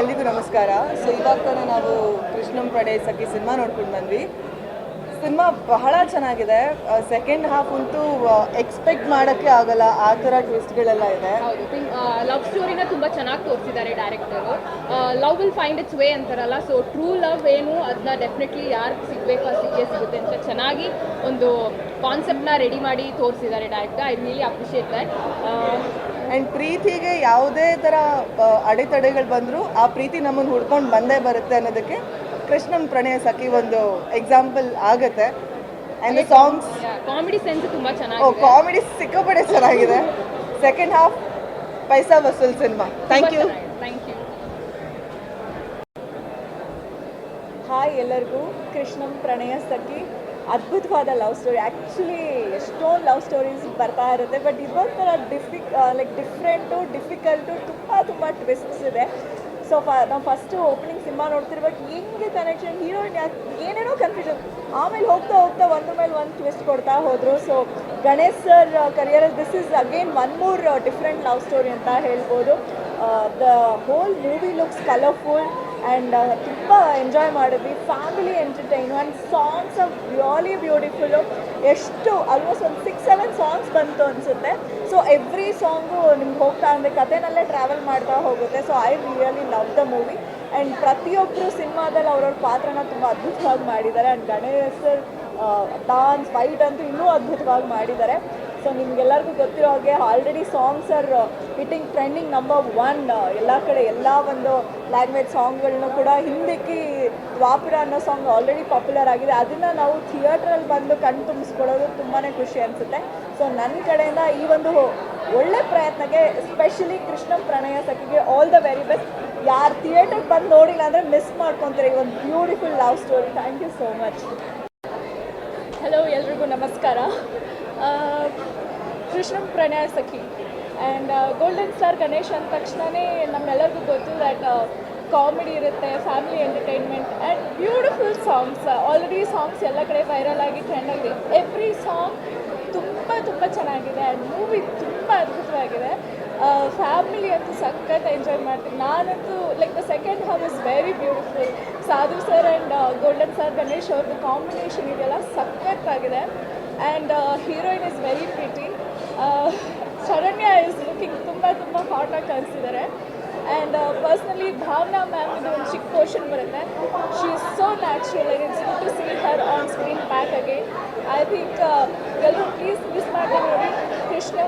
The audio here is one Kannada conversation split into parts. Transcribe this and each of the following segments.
ಎಲ್ರಿಗೂ ನಮಸ್ಕಾರ. ಸೊ ಇವಾಗ ತಾನೇ ನಾವು ಕೃಷ್ಣಂ ಪಡೆ ಸಖಿ ಸಿನಿಮಾ ನೋಡ್ಕೊಂಡು ಬಂದ್ವಿ. ಸಿನಿಮಾ ಬಹಳ ಚೆನ್ನಾಗಿದೆ. ಸೆಕೆಂಡ್ ಹಾಫ್ ಅಂತೂ ಎಕ್ಸ್ಪೆಕ್ಟ್ ಮಾಡೋಕ್ಕೆ ಆಗಲ್ಲ. ಆ ಥರ ಟ್ವಿಸ್ಟ್ಗಳೆಲ್ಲ ಇದೆ. ಲವ್ ಸ್ಟೋರಿನ ತುಂಬ ಚೆನ್ನಾಗಿ ತೋರಿಸಿದ್ದಾರೆ director love will find its way ಅಂತಾರಲ್ಲ. ಸೊ ಟ್ರೂ ಲವ್ ಏನು ಅದನ್ನ ಡೆಫಿನೆಟ್ಲಿ ಯಾರು ಸಿಗಬೇಕು ಅದು ಸಿಕ್ಕೇ ಸಿಗುತ್ತೆ ಅಂತ ಚೆನ್ನಾಗಿ ಒಂದು ಕಾನ್ಸೆಪ್ಟ್ನ ರೆಡಿ ಮಾಡಿ ತೋರಿಸಿದ್ದಾರೆ director I really appreciate that and ಪ್ರೀತಿಗೆ ಯಾವುದೇ ಥರ ಅಡೆತಡೆಗಳು ಬಂದರೂ ಆ ಪ್ರೀತಿ ನಮ್ಮನ್ನು ಹುಡ್ಕೊಂಡು ಬಂದೇ ಬರುತ್ತೆ ಅನ್ನೋದಕ್ಕೆ ಕೃಷ್ಣನ್ ಪ್ರಣಯ ಸಖಿ ಒಂದು ಎಕ್ಸಾಂಪಲ್ ಆಗುತ್ತೆ. And the songs comedy sense ತುಂಬ ಓ ಚೆನ್ನಾಗಿದೆ. ಕಾಮಿಡಿ ಸಿಕ್ಕಾಪಟ್ಟೆ ಚೆನ್ನಾಗಿದೆ. Second half paisa ವಸೂಲ್ cinema thank you thank you hi ಎಲ್ಲರಿಗೂ ಕೃಷ್ಣಂ ಪ್ರಣಯ ಸಖಿ. ಅದ್ಭುತವಾದ ಲವ್ ಸ್ಟೋರಿ. ಆ್ಯಕ್ಚುಲಿ ಎಷ್ಟೋ ಲವ್ ಸ್ಟೋರೀಸ್ ಬರ್ತಾ ಇರುತ್ತೆ ಬಟ್ ಇದೊಂಥರ ಡಿಫಿಕ್ ಲೈಕ್ ಡಿಫ್ರೆಂಟು ಡಿಫಿಕಲ್ಟು ತುಂಬ ತುಂಬ ಟ್ವಿಸ್ಟ್ಸ್ ಇದೆ. ಸೊ ಫ ನಾವು ಫಸ್ಟು ಓಪನಿಂಗ್ ಸಿನಿಮಾ ನೋಡ್ತಿರ್ಬೇಕು ಹೆಂಗೆ ಕನೆಕ್ಷನ್ ಹೀರೋಯಿನ್ ಏನೇನೋ ಕನ್ಫ್ಯೂಷನ್ ಆಮೇಲೆ ಹೋಗ್ತಾ ಹೋಗ್ತಾ ಒಂದ್ರ ಮೇಲೆ ಒಂದು ಟ್ವಿಸ್ಟ್ ಕೊಡ್ತಾ ಹೋದರು. So Ganesh sir career this is again one more different love story ಅಂತ ಹೇಳ್ಬೋದು. The whole movie looks colourful and ತುಂಬ ಎಂಜಾಯ್ ಮಾಡಿದ್ವಿ. Family entertain and songs of really beautiful ಎಷ್ಟು ಆಲ್ಮೋಸ್ಟ್ ಒಂದು ಸಿಕ್ಸ್ ಸೆವೆನ್ ಸಾಂಗ್ಸ್ ಬಂತು ಅನಿಸುತ್ತೆ. ಸೊ ಎವ್ರಿ ಸಾಂಗು ನಿಮ್ಗೆ ಹೋಗ್ತಾ ಅಂದರೆ ಕಥೆನಲ್ಲೇ ಟ್ರಾವೆಲ್ ಮಾಡ್ತಾ ಹೋಗುತ್ತೆ. So I really love the movie and ಪ್ರತಿಯೊಬ್ಬರು ಸಿನಿಮಾದಲ್ಲಿ ಅವ್ರವ್ರ ಪಾತ್ರನ ತುಂಬ ಅದ್ಭುತವಾಗಿ ಮಾಡಿದ್ದಾರೆ. ಆ್ಯಂಡ್ ಗಣೇಶ್ ಡಾನ್ಸ್ ಫೈಟ್ ಅಂತೂ ಇನ್ನೂ ಅದ್ಭುತವಾಗಿ ಮಾಡಿದ್ದಾರೆ. ಸೊ ನಿಮ್ಗೆಲ್ಲರಿಗೂ ಗೊತ್ತಿರೋ ಹಾಗೆ already songs are hitting trending number one ಎಲ್ಲ ಕಡೆ ಎಲ್ಲ ಒಂದು ಲ್ಯಾಂಗ್ವೇಜ್ ಸಾಂಗ್ಗಳನ್ನೂ ಕೂಡ ಹಿಂದಕ್ಕೆ ದ್ವಾಪುರ ಅನ್ನೋ ಸಾಂಗ್ ಆಲ್ರೆಡಿ ಪಾಪ್ಯುಲರ್ ಆಗಿದೆ. ಅದನ್ನು ನಾವು ಥಿಯೇಟ್ರಲ್ಲಿ ಬಂದು ಕಣ್ ತುಂಬಿಸ್ಕೊಳ್ಳೋದು ತುಂಬಾ ಖುಷಿ ಅನಿಸುತ್ತೆ. ಸೊ ನನ್ನ ಕಡೆಯಿಂದ ಈ ಒಂದು ಒಳ್ಳೆ ಪ್ರಯತ್ನಕ್ಕೆ ಸ್ಪೆಷಲಿ ಕೃಷ್ಣ ಪ್ರಣಯ ಸಖಿಗೆ ಆಲ್ ದ ವೆರಿ ಬೆಸ್ಟ್ ಯಾರು ಥಿಯೇಟರ್ಗೆ ಬಂದು ನೋಡಿಲ್ಲ ಅಂದರೆ ಮಿಸ್ ಮಾಡ್ಕೊತಾರೆ ಈ ಒಂದು beautiful love story thank you so much hello ಎಲ್ರಿಗೂ ನಮಸ್ಕಾರ. Krishna Pranaya Sakhi. And golden star Ganesh ಅಂದ ತಕ್ಷಣವೇ ನಮ್ಮೆಲ್ಲರಿಗೂ ಗೊತ್ತು ದ್ಯಾಟ್ ಕಾಮಿಡಿ ಇರುತ್ತೆ family entertainment and beautiful songs already songs ಎಲ್ಲ ಕಡೆ ವೈರಲ್ ಆಗಿ ಟ್ರೆಂಡ್ ಆಗಿದೆ. ಎವ್ರಿ ಸಾಂಗ್ ತುಂಬ ತುಂಬ ಚೆನ್ನಾಗಿದೆ ಆ್ಯಂಡ್ ಮೂವಿ ತುಂಬ ಅದ್ಭುತವಾಗಿದೆ. ಫ್ಯಾಮಿಲಿ ಅಂತೂ ಸಖತ್ ಎಂಜಾಯ್ ಮಾಡ್ತೀನಿ ನಾನಂತೂ like the second half is very beautiful Sadhu sir and golden sir Ganesh ಅವ್ರದ್ದು ಕಾಂಬಿನೇಷನ್ ಇದೆಲ್ಲ ಸಖತ್ತಾಗಿದೆ. And heroine is very pretty Sharanya is looking ತುಂಬ ತುಂಬ ಹಾಟಾಗಿ ಕಾಣಿಸ್ತಿದ್ದಾರೆ ಆ್ಯಂಡ್ ಪರ್ಸ್ನಲಿ ಭಾವನಾ ಮ್ಯಾಮ್ ಇದು ಒಂದು ಚಿಕ್ಕ ಪೋರ್ಷನ್ ಬರುತ್ತೆ she is so natural and it's good to see her on screen back again I think ಎಲ್ಲರೂ ಪ್ಲೀಸ್ ಮಿಸ್ ಮಾಡಿ ನೋಡಿ Krishna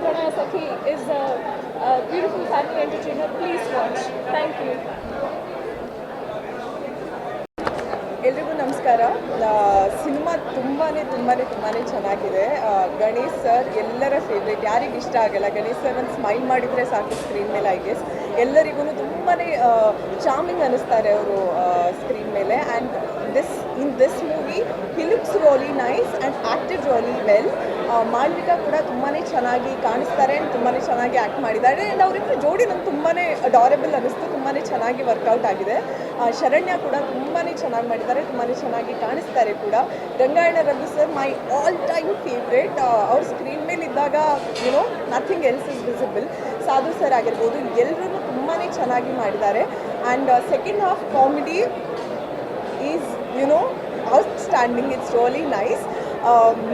Pranaya Sakhi is beautiful family entertainer please watch thank you ಎಲ್ರಿಗೂ ನಮಸ್ಕಾರ. ಸಿನಿಮಾ ತುಂಬಾ ತುಂಬಾ ತುಂಬಾ ಚೆನ್ನಾಗಿದೆ. ಗಣೇಶ್ ಸರ್ ಎಲ್ಲರ ಫೇವ್ರೇಟ್ ಯಾರಿಗೆ ಇಷ್ಟ ಆಗಲ್ಲ? ಗಣೇಶ್ ಸರ್ ಒಂದು ಸ್ಮೈಲ್ ಮಾಡಿದರೆ ಸಾಕು ಸ್ಕ್ರೀನ್ ಮೇಲೆ ಐ ಗೆಸ್ ಎಲ್ಲರಿಗೂ ತುಂಬಾ ಚಾಮಿಂಗ್ ಅನ್ನಿಸ್ತಾರೆ ಅವರು ಸ್ಕ್ರೀನ್ ಮೇಲೆ. And this in this movie he looks really nice and really well Malvika ಕೂಡ ತುಂಬಾ ಚೆನ್ನಾಗಿ ಕಾಣಿಸ್ತಾರೆ ಆ್ಯಂಡ್ ತುಂಬಾ ಚೆನ್ನಾಗಿ ಆ್ಯಕ್ಟ್ ಮಾಡಿದ್ದಾರೆ. ಆ್ಯಂಡ್ ಅವರಿಬ್ಬರು ಜೋಡಿ ನಂಗೆ ತುಂಬಾ ಅಡಾರೆಬಲ್ ಅನ್ನಿಸ್ತು ತುಂಬಾ ಚೆನ್ನಾಗಿ ವರ್ಕೌಟ್ ಆಗಿದೆ. ಶರಣ್ಯ ಕೂಡ ತುಂಬಾ ಚೆನ್ನಾಗಿ ಮಾಡಿದ್ದಾರೆ ತುಂಬಾ ಚೆನ್ನಾಗಿ ಕಾಣಿಸ್ತಾರೆ ಕೂಡ. Rangayana Raghu sir my all time favourite ಅವ್ರ ಸ್ಕ್ರೀನ್ ಮೇಲೆ ಇದ್ದಾಗ you know nothing else is visible Sadhu sir ಆಗಿರ್ಬೋದು ಎಲ್ಲರೂ ತುಂಬಾ ಚೆನ್ನಾಗಿ ಮಾಡಿದ್ದಾರೆ. And second half comedy is you know outstanding it's really nice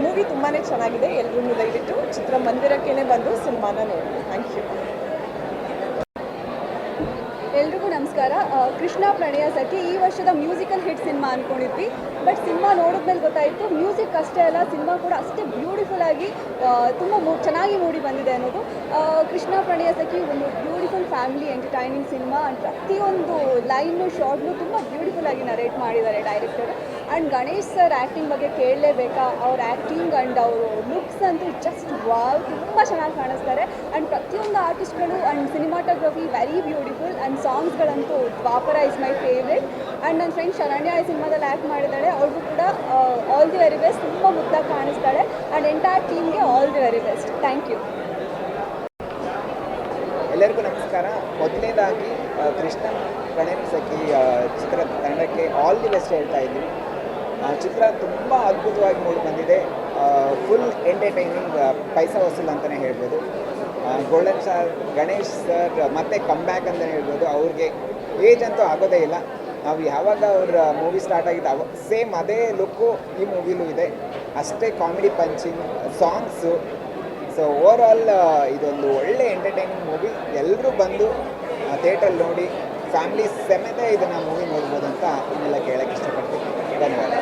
movie ತುಂಬಾ ಚೆನ್ನಾಗಿದೆ. ಎಲ್ಲರೂ ದಯವಿಟ್ಟು ಚಿತ್ರಮಂದಿರಕ್ಕೇ ಬಂದು ಸಿನಿಮಾನ ನೋಡಿ. ಥ್ಯಾಂಕ್ ಯು ಎಲ್ರಿಗೂ ನಮಸ್ಕಾರ. ಕೃಷ್ಣ ಪ್ರಣಯ ಸಖಿ, ಈ ವರ್ಷದ ಮ್ಯೂಸಿಕಲ್ ಹಿಟ್ ಸಿನಿಮಾ ಅಂದ್ಕೊಂಡಿದ್ವಿ ಬಟ್ ಸಿನಿಮಾ ನೋಡಿದ್ಮೇಲೆ ಗೊತ್ತಾಯಿತು ಮ್ಯೂಸಿಕ್ ಅಷ್ಟೇ ಅಲ್ಲ, ಸಿನಿಮಾ ಕೂಡ ಅಷ್ಟೇ ಬ್ಯೂಟಿಫುಲ್ ಆಗಿ ತುಂಬ ಚೆನ್ನಾಗಿ ಮೂಡಿ ಬಂದಿದೆ ಅನ್ನೋದು. ಕೃಷ್ಣ ಪ್ರಣಯ ಸಖಿ ಒಂದು ಬ್ಯೂಟಿಫುಲ್ ಫ್ಯಾಮಿಲಿ ಎಂಟರ್ಟೈನಿಂಗ್ ಸಿನಿಮಾ ಪ್ರತಿಯೊಂದು ಲೈನು ಶಾರ್ಟ್ನು ತುಂಬ ಬ್ಯೂಟಿಫುಲ್ ಆಗಿ ನರೇಟ್ ಮಾಡಿದ್ದಾರೆ director and Ganesh sir acting ಬಗ್ಗೆ ಕೇಳಲೇಬೇಕಾ? ಅವ್ರ ಆ್ಯಕ್ಟಿಂಗ್ ಆ್ಯಂಡ್ ಅವರು ಲುಕ್ಸ್ ಅಂತೂ ಜಸ್ಟ್ ವಾವ್ ತುಂಬ ಚೆನ್ನಾಗಿ ಕಾಣಿಸ್ತಾರೆ. ಆ್ಯಂಡ್ ಪ್ರತಿಯೊಂದು ಆರ್ಟಿಸ್ಟ್ಗಳು and cinematography very beautiful and ಸಾಂಗ್ಸ್ಗಳಂತೂ Dwapara is my favourite and ನನ್ನ ಫ್ರೆಂಡ್ ಶರಣ್ಯ ಈ ಸಿನಿಮಾದಲ್ಲಿ ಆ್ಯಕ್ಟ್ ಮಾಡಿದ್ದಾಳೆ. ಅವ್ರಿಗೂ ಕೂಡ ಆಲ್ ದಿ ವೆರಿ ಬೆಸ್ಟ್ ತುಂಬ ಮುದ್ದಾಗಿ ಕಾಣಿಸ್ತಾಳೆ. ಆ್ಯಂಡ್ ಎಂಟೈರ್ ಟೀಮ್ಗೆ all the very best thank you ಎಲ್ಲರಿಗೂ ನಮಸ್ಕಾರ. ಮೊದಲನೇದಾಗಿ ಕೃಷ್ಣ ಗಣೇಶ್ ಸಖಿ ಆ, ಚಿತ್ರ ತಂಡಕ್ಕೆ ಆಲ್ ದಿ ಬೆಸ್ಟ್ ಹೇಳ್ತಾ ಇದ್ದೀವಿ ಚಿತ್ರ ತುಂಬ ಅದ್ಭುತವಾಗಿ ಮೂಡಿ ಬಂದಿದೆ. ಫುಲ್ ಎಂಟರ್ಟೈನಿಂಗ್ ಪೈಸಾ ವಸೂಲ್ ಅಂತಲೇ ಹೇಳ್ಬೋದು. ಗೋಲ್ಡನ್ ಸರ್ ಗಣೇಶ್ ಸರ್ ಮತ್ತೆ ಕಮ್ ಬ್ಯಾಕ್ ಅಂತಲೇ ಹೇಳ್ಬೋದು. ಅವ್ರಿಗೆ ಏಜ್ ಅಂತೂ ಆಗೋದೇ ಇಲ್ಲ. ನಾವು ಯಾವಾಗ ಅವ್ರ ಮೂವಿ ಸ್ಟಾರ್ಟ್ ಆಗಿದ್ದು ಅವ ಸೇಮ್ ಅದೇ ಲುಕ್ಕು ಈ ಮೂವಿಲೂ ಇದೆ. ಅಷ್ಟೇ comedy punching songs so over all ಇದೊಂದು ಒಳ್ಳೆ ಎಂಟರ್ಟೈನಿಂಗ್ ಮೂವಿ ಎಲ್ಲರೂ ಬಂದು ಥಿಯೇಟ್ರಲ್ಲಿ ನೋಡಿ ಫ್ಯಾಮಿಲಿ ಸಮೇತ ಇದನ್ನು ಮೂವಿ ನೋಡ್ಬೋದು ಅಂತ ಇನ್ನೆಲ್ಲ ಕೇಳೋಕ್ಕೆ ಇಷ್ಟಪಡ್ತೀನಿ. ಧನ್ಯವಾದ.